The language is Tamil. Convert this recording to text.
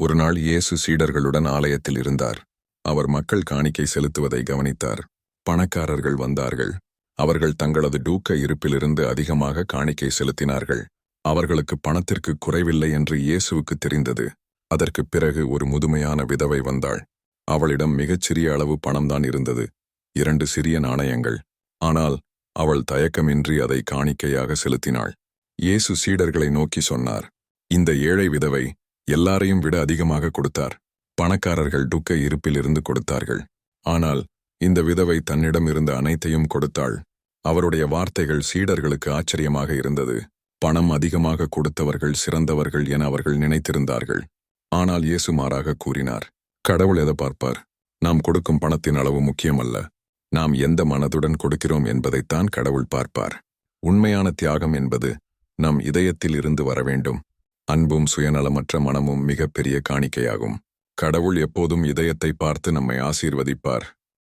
ஒருநாள் இயேசு சீடர்களுடன் ஆலயத்தில் இருந்தார். அவர் மக்கள் காணிக்கை செலுத்துவதை கவனித்தார். பணக்காரர்கள் வந்தார்கள். அவர்கள் தங்களது டூக்க இருப்பிலிருந்து அதிகமாக காணிக்கை செலுத்தினார்கள். அவர்களுக்கு பணத்திற்கு குறைவில்லை என்று இயேசுவுக்கு தெரிந்தது. அதற்குப் பிறகு ஒரு முதுமையான விதவை வந்தாள். அவளிடம் மிகச்சிறிய அளவு பணம்தான் இருந்தது. இரண்டு சிறிய நாணயங்கள். ஆனால் அவள் தயக்கமின்றி அதை காணிக்கையாக செலுத்தினாள். இயேசு சீடர்களை நோக்கி சொன்னார் இந்த ஏழை விதவை எல்லாரையும் விட அதிகமாக கொடுத்தார். பணக்காரர்கள் டுக்க இருப்பிலிருந்து கொடுத்தார்கள். ஆனால் இந்த விதவை தன்னிடம் இருந்த அனைத்தையும் கொடுத்தாள். அவருடைய வார்த்தைகள் சீடர்களுக்கு ஆச்சரியமாக இருந்தது. பணம் அதிகமாக கொடுத்தவர்கள் சிறந்தவர்கள் என அவர்கள் நினைத்திருந்தார்கள். ஆனால் இயேசு மாறாக கூறினார் கடவுள் எதை பார்ப்பார்? நாம் கொடுக்கும் பணத்தின் அளவு முக்கியமல்ல. நாம் எந்த மனதுடன் கொடுக்கிறோம் என்பதைத்தான் கடவுள் பார்ப்பார். உண்மையான தியாகம் என்பது நம் இதயத்தில் இருந்து வர வேண்டும். அன்பும் சுயநலமற்ற மனமும் மிகப்பெரிய காணிக்கையாகும். கடவுள் எப்போதும் இதயத்தை பார்த்து நம்மை ஆசீர்வதிப்பார்.